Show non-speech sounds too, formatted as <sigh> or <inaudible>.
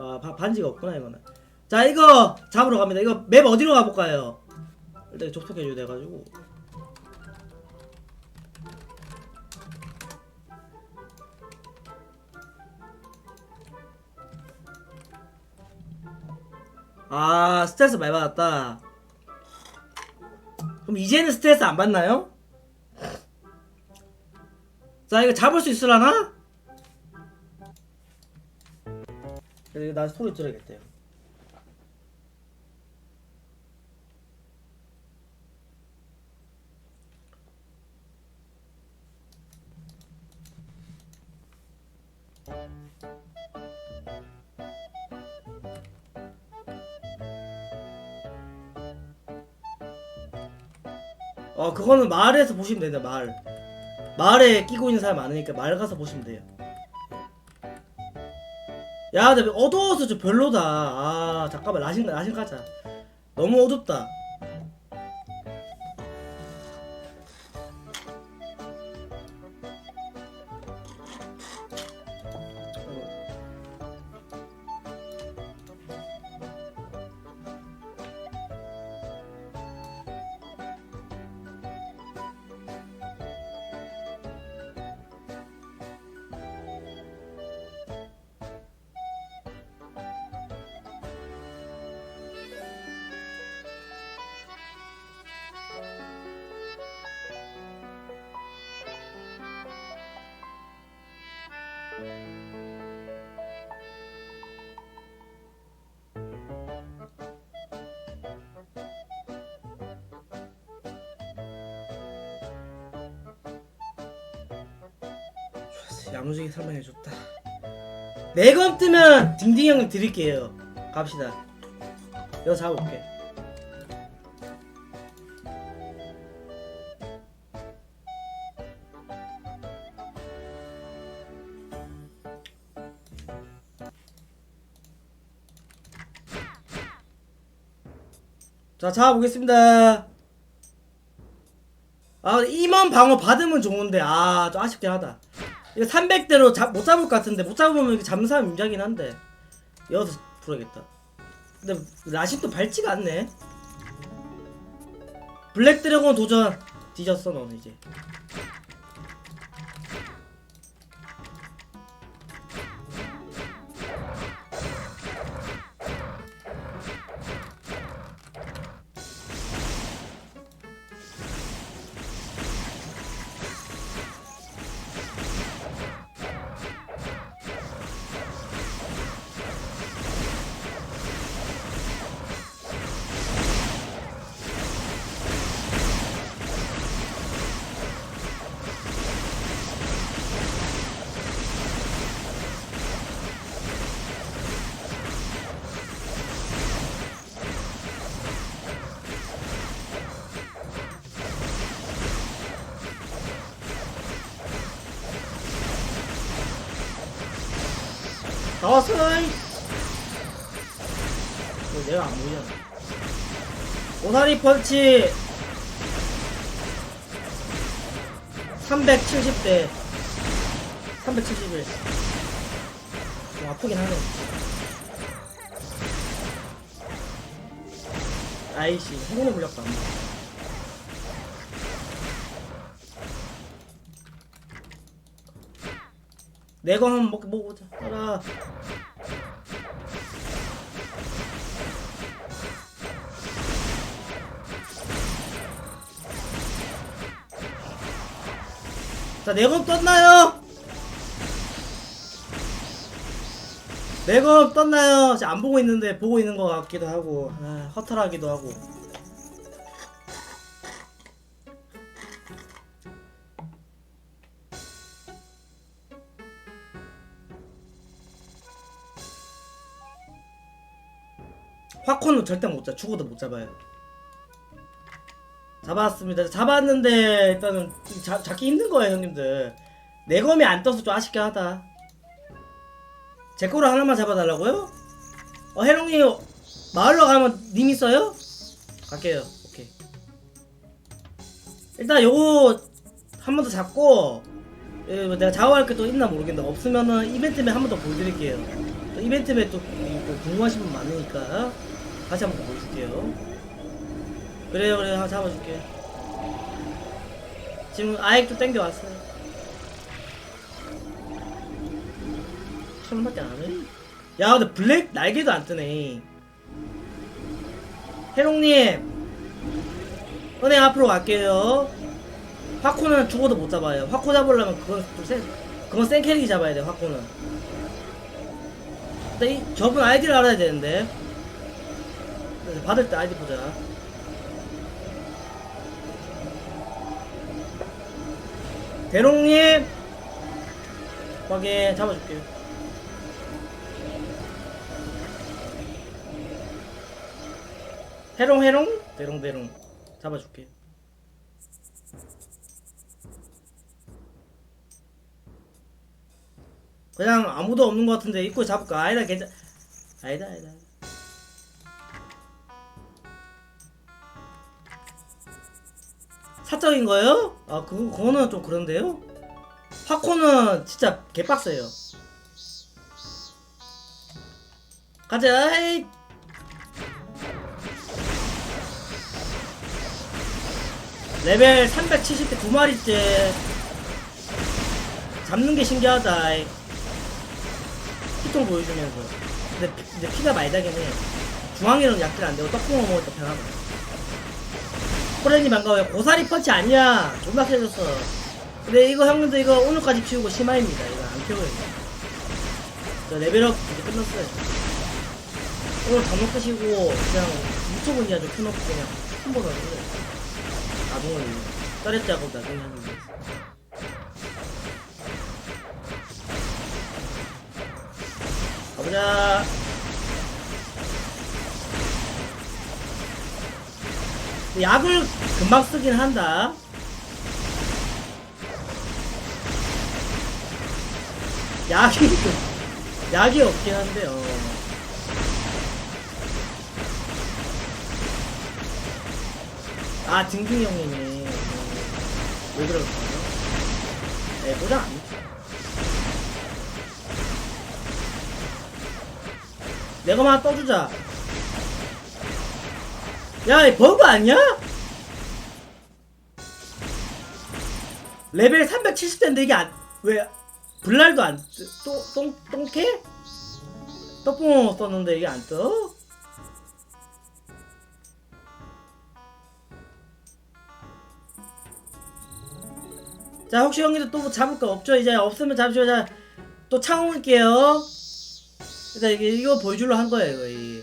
아 바- 반지가 없구나 이거는. 자 이거 잡으러 갑니다. 이거 맵 어디로 가볼까요? 일단 접속해줘야 돼가지고. 아 스트레스 많이 받았다. 그럼 이제는 스트레스 안 받나요? 자 이거 잡을 수 있으려나? 그래 나 소리 들어야겠다 이거. 어 그거는 마을에서 보시면 된다 마을 마을에 끼고 있는 사람 많으니까 마을 가서 보시면 돼요 야 근데 어두워서 좀 별로다. 아 잠깐만 라신 라신 가자. 너무 어둡다 야무지게 설명해줬다. 매검 뜨면 딩딩 형님 드릴게요. 갑시다. 이거 잡아볼게. 자 잡아보겠습니다. 아 임원 방어 받으면 좋은데. 아 좀 아쉽긴 하다 이거 300대로 잡, 못 잡을 것 같은데 못 잡으면 이게 사람 임자긴 한데. 여기서 풀어야겠다. 근데 라신도 밝지가 않네. 블랙 드래곤 도전. 뒤졌어 너는 이제 나왔어 이거 내가 안 보이잖아. 오사리 펀치. 370대. 371 좀 아프긴 하네. 아이씨 행운의 물렸다 내거 한번 먹, 먹어보자 따라 자, 내검 떴나요? 내검 떴나요? 안 보고 있는데 보고 있는 것 같기도 하고 아, 허탈하기도 하고 화콘은 절대 못 잡, 죽어도 못 잡아요. 잡았습니다. 잡았는데 일단은 자, 잡기 힘든 거예요, 형님들. 내 검이 안 떠서 좀 아쉽긴 하다. 제 거로 하나만 잡아달라고요? 어, 해롱님 마을로 가면 님 있어요? 갈게요. 오케이. 일단 요거 한 번 더 잡고 예, 뭐 내가 작업할 게 또 있나 모르겠는데 없으면은 이벤트면 한번 더 보여드릴게요. 이벤트 맵또 또 궁금하신 분 많으니까 다시 한번 보여줄게요. 그래요, 그래요. 한번 잡아줄게. 지금 아액도 땡겨왔어요. 천원밖에 안 해? 야, 근데 블랙 날개도 안 뜨네. 해롱님, 은행 앞으로 갈게요. 화코는 죽어도 못 잡아요. 화코 잡으려면 그건 좀 센, 그건 센 캐릭이 잡아야 돼, 화코는. 근데 이, 저분 아이디를 알아야 되는데. 그래서 받을 때 아이디 보자. 대롱님! 확인, 잡아줄게. 해롱, 해롱? 대롱, 대롱. 잡아줄게. 그냥 아무도 없는 것 같은데 입고 잡을까? 아니다 괜찮 아니다 아니다 거요? 아 그거 그거는 좀 그런데요? 화코는 진짜 개빡세요 가자 에이. 레벨 370대 두 마리째 잡는 게 신기하다 이. 피통 보여주면서 근데, 피, 근데 피가 나긴 해 중앙에는 약질 안 되고 먹을 때 편하다 호렌이 반가워요. 고사리 펀치 아니야. 존나 세졌어. 근데 이거 형님들 이거 오늘까지 키우고 심화입니다. 이거 안 키워요 저 레벨업 이제 끝났어요. 오늘 방송 끄시고 그냥 유튜브 그냥 좀 켜놓고 그냥 한번 하는 거예요. 나중에 떨했자고 나중에 하는 거예요. 가보자. 약을 금방 쓰긴 한다. 약이 좀- <laughs> 약이 없긴 한데요. 아 등등이 형님이 어, 왜 그럴까요? 네 보장 안 했죠. 내가 하나 떠주자. 야, 이 버그 아니야? 레벨 370대인데 이게 안, 왜, 블랄도 안, 뜨, 또, 똥, 똥캐? 떡붕어 썼는데 이게 안 떠? 자, 혹시 형님들 또뭐 잡을 거 없죠? 이제 없으면 잡으시고, 자, 또 창올게요. 일단 이게 이거 보여주려 한 거예요, 이거. 이.